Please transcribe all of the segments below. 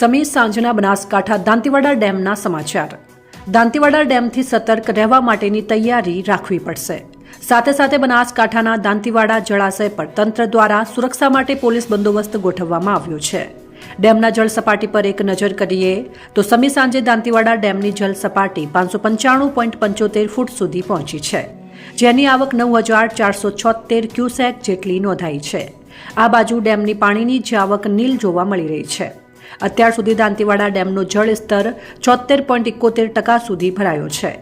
સમી સાંજના બનાસકાંઠા દાંતીવાડા ડેમના સમાચાર. દાંતીવાડા ડેમથી સતર્ક રહેવા માટેની તૈયારી રાખવી પડશે. સાથે સાથે બનાસકાંઠાના દાંતીવાડા જળાશય પર તંત્ર દ્વારા સુરક્ષા માટે પોલીસ બંદોબસ્ત ગોઠવવામાં આવ્યો છે. ડેમના જળ સપાટી પર એક નજર કરીએ તો સમી સાંજે દાંતીવાડા ડેમની જળ સપાટી પાંચસો પંચાણું પોઈન્ટ પંચોતેર ફૂટ સુધી પહોંચી છે. જેની આવક નવ હજાર ચારસો છોતેર ક્યુસેક જેટલી નોંધાઈ છે. આ બાજુ ડેમની પાણીની જ આવક નીલ જોવા મળી રહી છે. અત્યાર સુધી દાંતીવાડા ડેમનો જળસ્તર ચોતેર પોઈન્ટ એકોતેર ટકા સુધી ભરાયો છે.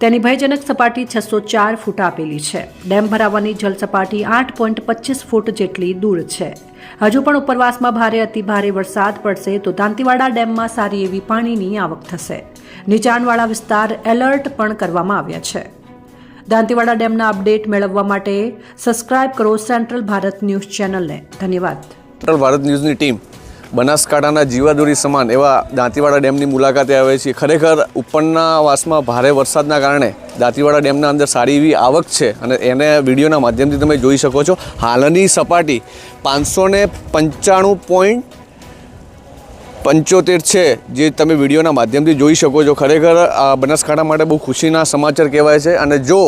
તેની ભયજનક સપાટી છસો ચાર ફૂટ આપેલી છે. ડેમ ભરાવાની જળ સપાટી આઠ પોઈન્ટ પચીસ ફૂટ જેટલી દૂર છે. હજુ પણ ઉપરવાસમાં ભારે અતિ ભારે વરસાદ પડશે તો દાંતીવાડા ડેમમાં સારી એવી પાણીની આવક થશે. નીચાણવાળા વિસ્તાર એલર્ટ પણ કરવામાં આવ્યા છે. દાંતીવાડા ડેમના અપડેટ મેળવવા માટે સબસ્ક્રાઇબ કરો સેન્ટ્રલ ભારત ન્યૂઝ ચેનલને. ધન્યવાદ. સેન્ટ્રલ ભારત ન્યૂઝની ટીમ બનાસકાંઠાના જીવાદોરી સમાન એવા દાંતીવાડા ડેમની મુલાકાતે આવે છે. ખરેખર ઉપરના વાસમાં ભારે વરસાદના કારણે દાંતીવાડા ડેમના અંદર સારી એવી આવક છે અને એને વિડીયોના માધ્યમથી તમે જોઈ શકો છો. હાલની સપાટી પાંચસો ને પંચાણું પોઈન્ટ પંચોતેર છે જે તમે વિડીયોના માધ્યમથી જોઈ શકો છો. ખરેખર આ બનાસકાંઠા માટે બહુ ખુશીના સમાચાર કહેવાય છે અને જો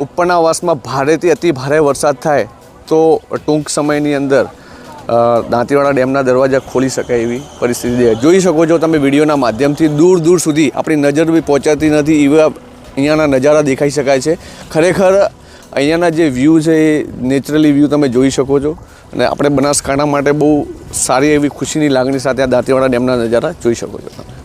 ઉપરના વાસમાં ભારેથી અતિ ભારે વરસાદ થાય તો ટૂંક સમયની અંદર દાંતીવાડા ડેમના દરવાજા ખોલી શકાય એવી પરિસ્થિતિ જોઈ શકો છો તમે વિડીયોના માધ્યમથી દૂર દૂર સુધી આપણી નજર બી પહોંચાતી નથી, એવા અહીંયાના નજારા દેખાઈ શકાય છે. ખરેખર અહીંયાના જે વ્યૂ છે એ નેચરલી વ્યૂ તમે જોઈ શકો છો અને આપણે બનાસકાંઠા માટે બહુ સારી એવી ખુશીની લાગણી સાથે આ દાંતીવાડા ડેમના નજારા જોઈ શકો છો તમે.